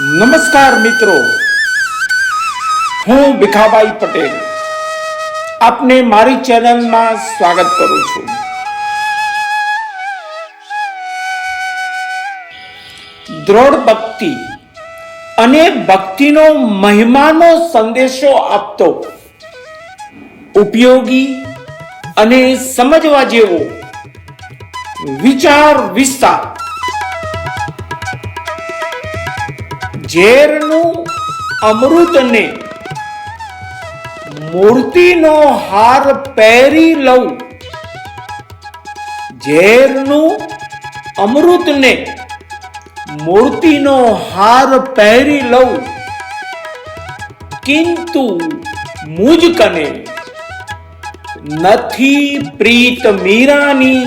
નમસ્કાર મિત્રો. હું ભીખાભાઈ પટેલ. આપને મારી ચેનલમાં સ્વાગત કરું છું. દ્રઢ ભક્તિ અને ભક્તિનો મહિમાનો સંદેશો આપતો. ઉપયોગી અને સમજવા જેવો વિચાર વિસ્તાર. ઝેરનું અમૃતને મૂર્તિનો હાર પહેરી લઉં. ઝેરનું અમૃતને મૂર્તિનો હાર પહેરી લઉં. કિંતુ મુજ કને નથી પ્રીત મીરાની,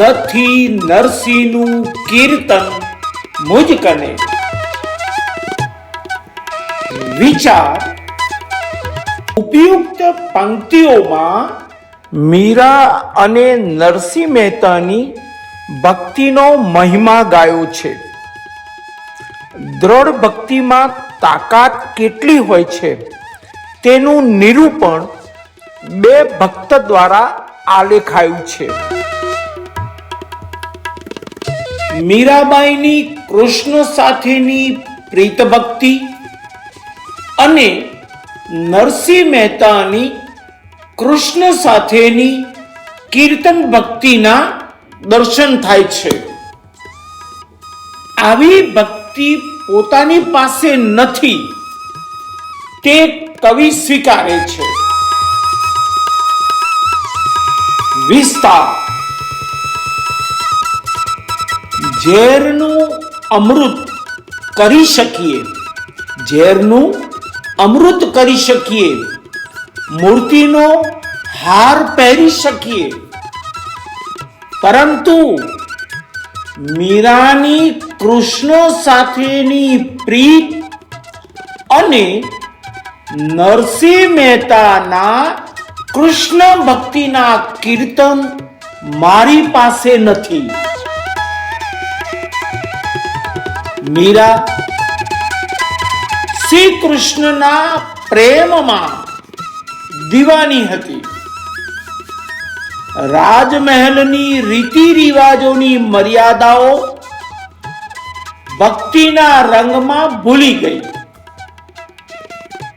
નથી નરસિંહનું કીર્તન મુજ કને વિચાર ઉપયુક્ત પંક્તિઓમાં મીરા અને નરસિંહ મહેતાની ભક્તિનો મહિમા ગાયો છે. દ્રઢ ભક્તિમાં તાકાત કેટલી હોય છે? તેનું નિરૂપણ બે ભક્ત દ્વારા આલેખાયું છે. મીરાબાઈની કૃષ્ણ સાથેની પ્રીત ભક્તિ અને નરસિંહ મહેતાની કૃષ્ણ સાથેની કીર્તન ભક્તિના દર્શન થાય છે. આવી ભક્તિ પોતાની પાસે નથી. તે કવિ સ્વીકારે છે. વિસ્તાર. ઝેરનું અમૃત કરી શકીએ. ઝેરનું અમૃત કરી શકીએ. મૂર્તિનો હાર પહેરી શકીએ. પરંતુ મીરાની કૃષ્ણ સાથેની પ્રીત અને નરસિંહ મહેતાના કૃષ્ણ ભક્તિના કીર્તન મારી પાસે નથી. મીરા શ્રી કૃષ્ણના પ્રેમમાં દીવાની હતી. રાજમહેલની રીતિ રિવાજોની મર્યાદાઓ ભક્તિના રંગમાં ભૂલી ગઈ.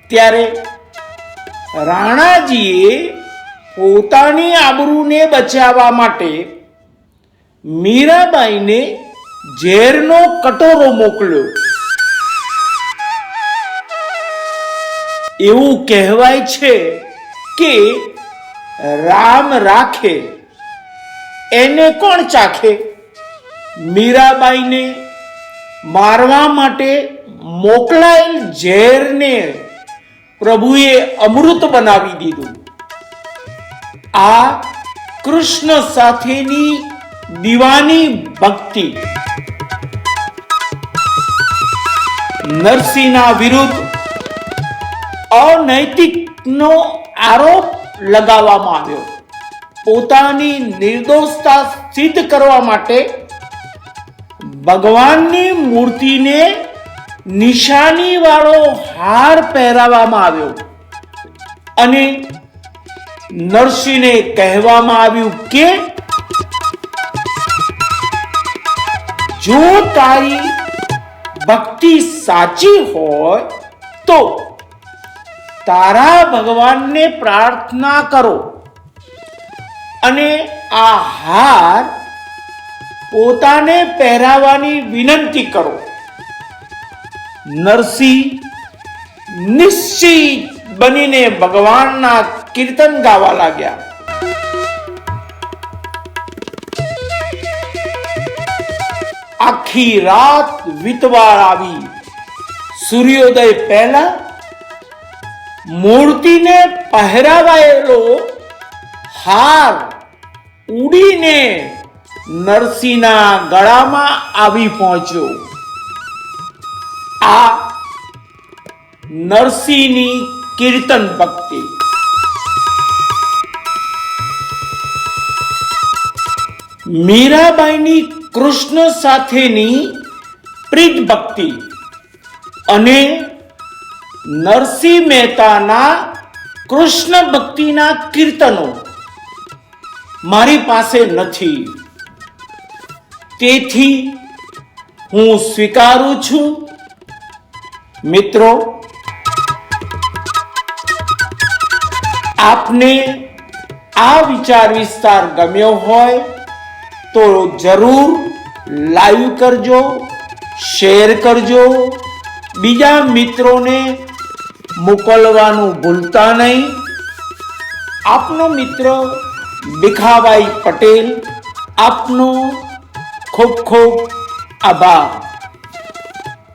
ત્યારે રાણાજીએ પોતાની આબરૂને બચાવવા માટે મીરાબાઈને ઝેરનો કટોરો મોકલ્યો. એવું કહેવાય છે કે રામ રાખે, એને કોણ ચાખે? મીરાબાઈને મારવા માટે મોકલાયેલ ઝેરને પ્રભુએ અમૃત બનાવી દીધું. આ કૃષ્ણ સાથેની દીવાની ભક્તિ. નરસિંહના વિરુદ્ધ અનૈતિકનો આરોપ લગાવવામાં આવ્યો. પોતાની નિર્દોષતા સિદ્ધ કરવા માટે ભગવાનની મૂર્તિને નિશાની વાળો હાર પહેરાવવામાં આવ્યો. અને નરસિંહને કહેવામાં આવ્યું કે, જો તારી ભક્તિ સાચી હોય તો તારા ભગવાનને પ્રાર્થના કરો. અને આ હાર પોતાને પહેરાવાની વિનંતી કરો. નરસિંહ નિશ્ચિત બનીને ભગવાનના કીર્તન ગાવા લાગ્યા. આખી રાત વિતવાળ આવી. સૂર્યોદય પહેલા મૂર્તિને પહેરાવાયેલો હાર ઉડીને નરસિંહના ગળામાં આવી પહોંચ્યો. આ નરસિંહની કીર્તન ભક્તિ. મીરાબાઈની કૃષ્ણ સાથેની પ્રીત ભક્તિ. અને નરસિંહ મહેતાના કૃષ્ણ ભક્તિના કીર્તનો મારી પાસે નથી. તેથી હું સ્વીકારું છું. મિત્રો, આપને આ વિચાર વિસ્તાર ગમ્યો હોય તો જરૂર લાઈવ કરજો, શેર કરજો. બીજા મિત્રોને મોકલવાનું ભૂલતા નહીં. આપનો મિત્ર ભીખાભાઈ પટેલ આપનો ખૂબ ખૂબ આભાર.